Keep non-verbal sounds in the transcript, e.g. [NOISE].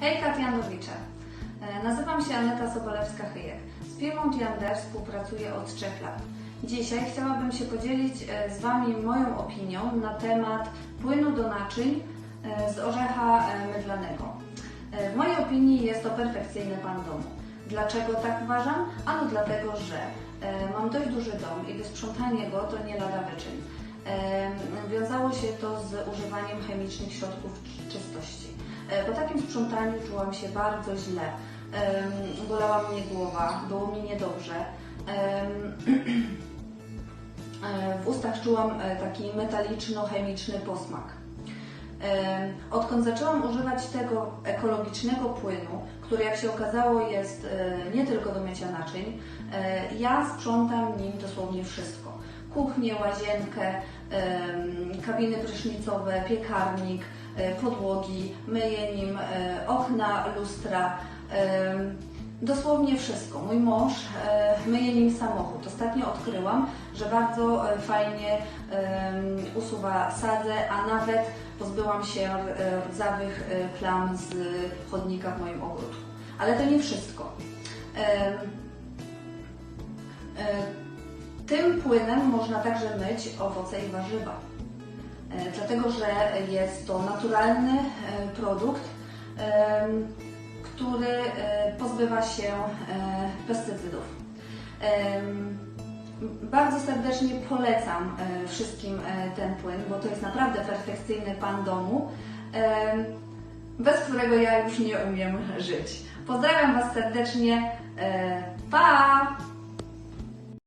Hej Katianowicze. Nazywam się Aneta Sobolewska-Chyjek. Z firmą Tiander współpracuję od 3 lat. Dzisiaj chciałabym się podzielić e, z Wami moją opinią na temat płynu do naczyń e, z orzecha e, mydlanego. W mojej opinii jest to perfekcyjny pan domu. Dlaczego tak uważam? Ano dlatego, że mam dość duży dom i wysprzątanie go to nie lada wyczyn. Się to z używaniem chemicznych środków czystości. E, Po takim sprzątaniu czułam się bardzo źle. Bolała mnie głowa, było mi niedobrze. [CLEARS THROAT] E, W ustach czułam e, taki metaliczno-chemiczny posmak. Odkąd zaczęłam używać tego ekologicznego płynu, który jak się okazało jest nie tylko do mycia naczyń, ja sprzątam nim dosłownie wszystko. Kuchnię, łazienkę, kabiny prysznicowe, piekarnik, e, podłogi, myję nim e, okna, lustra, dosłownie wszystko. Mój mąż e, myje nim samochód. Ostatnio odkryłam, że bardzo fajnie usuwa sadzę, a nawet pozbyłam się rdzawych plam z chodnika w moim ogródku. Ale to nie wszystko. E, Tym płynem można także myć owoce i warzywa. E, Dlatego, że jest to naturalny e, produkt, em, który e, pozbywa się e, pestycydów. Bardzo serdecznie polecam e, wszystkim e, ten płyn, bo to jest naprawdę perfekcyjny pan domu, bez którego ja już nie umiem żyć. Pozdrawiam Was serdecznie. e, Pa!